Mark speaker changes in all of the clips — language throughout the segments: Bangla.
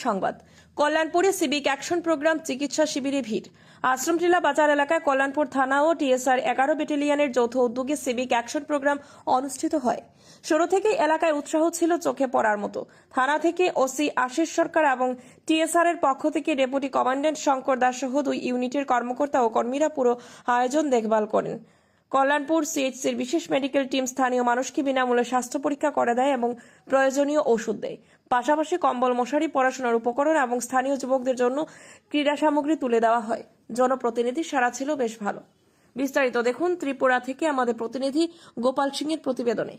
Speaker 1: সংবাদ। কল্যাণপুরে সিভিক অ্যাকশন প্রোগ্রাম চিকিৎসা শিবিরে ভিড়। আশ্রমটিলা বাজার এলাকায় কল্যাণপুর থানা ও টিএসআর এগারো ব্যাটালিয়নের যৌথ উদ্যোগে সিভিক অ্যাকশন প্রোগ্রাম অনুষ্ঠিত হয়। শুরু থেকেই এলাকায় উৎসাহ ছিল চোখে পড়ার মতো। থানা থেকে ওসি আশিস সরকার এবং টিএসআর এর পক্ষ থেকে ডেপুটি কমান্ড্যান্ট শঙ্কর দাস সহ দুই ইউনিটের কর্মকর্তা ও কর্মীরা পুরো আয়োজন দেখভাল করেন। কল্যাণপুর সিএইচসির বিশেষ মেডিকেল টিম স্থানীয় মানুষকে বিনামূল্যে স্বাস্থ্য পরীক্ষা করে দেয় এবং প্রয়োজনীয় ওষুধ দেয়। পাশাপাশি কম্বল, মশারি, পড়াশোনার উপকরণ এবং স্থানীয় যুবকদের জন্য ক্রীড়া সামগ্রী তুলে দেওয়া হয়। জনপ্রতিনিধি সারা ছিল বেশ ভালো। বিস্তারিত দেখুন ত্রিপুরা থেকে আমাদের প্রতিনিধি গোপাল সিং এর প্রতিবেদনে।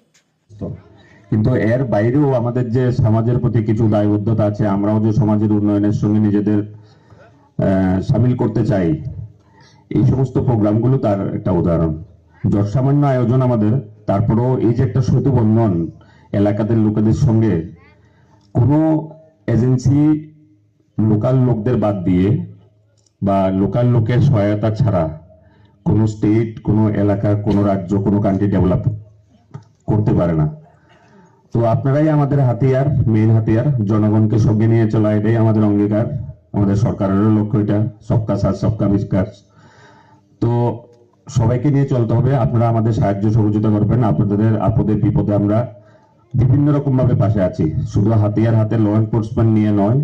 Speaker 2: কিন্তু এর বাইরেও আমাদের যে সমাজের প্রতি কিছু দায়বদ্ধতা আছে, আমরাও যে সমাজের উন্নয়নের সঙ্গে নিজেদের সামিল করতে চাই, এই সমস্ত প্রোগ্রামগুলো তার একটা উদাহরণ। যত সামান্য আয়োজন আমাদের, তারপরেও এই যে একটা সেতু বন্ধন এলাকাদের লোকেদের সঙ্গে, কোনো এজেন্সি লোকাল লোকদের বাদ দিয়ে বা লোকাল লোকের সহায়তা ছাড়া কোনো স্টেট কোনো এলাকা, কোনো রাজ্য, কোনো কান্ট্রি ডেভেলপ করতে পারে না। তো আপনারাই আমাদের হাতিয়ার মেইন হাতিয়ার, জনগণকে সঙ্গে নিয়ে চলা, এটাই আমাদের অঙ্গীকার, আমাদের সরকারেরও লক্ষ্য এটা, সবকা সাথ, সবকা বিকাশ তো সবাইকে নিয়ে চলতে হবে। আপনারা আমাদের সাহায্য সহযোগিতা করবেন। আপনাদের আপদে বিপদে আমরা বিভিন্ন রকম ভাবে পাশে আছি। শুধু হাতিয়ার হাতে ল এনফোর্সমেন্ট নিয়ে নয়,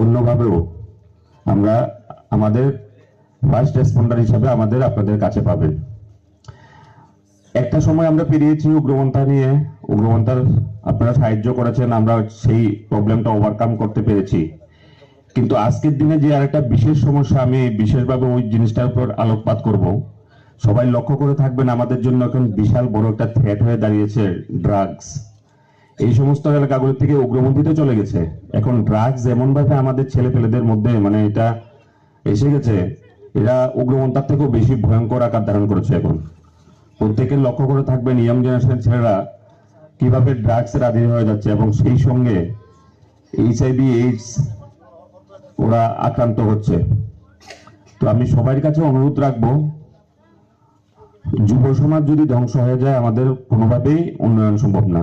Speaker 2: অন্যভাবেও আমরা আমাদের ফার্স্ট রেসপন্ডার হিসাবে আমাদের আপনাদের কাছে পাবেন। একটা সময় আমরা পেরিয়েছি উগ্রপন্থা নিয়ে। উগ্রপন্থার আপনারা সাহায্য করেছেন, আমরা সেই প্রবলেমটা ওভারকাম করতে পেরেছি। কিন্তু আজকের দিনে যে আরেকটা বিশেষ সমস্যা, আমি বিশেষভাবে ওই জিনিসটার উপর আলোকপাত করব। সবাই লক্ষ্য করে থাকবেন, আমাদের জন্য এখন বিশাল বড় একটা থ্রেট হয়ে দাঁড়িয়েছে ড্রাগস এই সমস্ত এলাকাগুলো থেকে উগ্রপন্থীতে চলে গেছে। এখন ড্রাগস এমন ভাবে আমাদের ছেলে পেলেদের মধ্যে মানে এটা এসে গেছে, এরা উগ্রপন্থার থেকেও বেশি ভয়ঙ্কর আকার ধারণ করেছে এখন। প্রত্যেকের লক্ষ্য করে থাকবেন ইয়াং জেনারেশনের ছেলেরা কীভাবে ড্রাগসের আধীন হয়ে যাচ্ছে এবং সেই সঙ্গে এইচআইভি এইডস ওরা আক্রান্ত হচ্ছে। তো আমি সবার কাছে অনুরোধ রাখব যুব সমাজ যদি ধ্বংস হয়ে যায় আমাদের কোনোভাবেই উন্নয়ন সম্ভব না।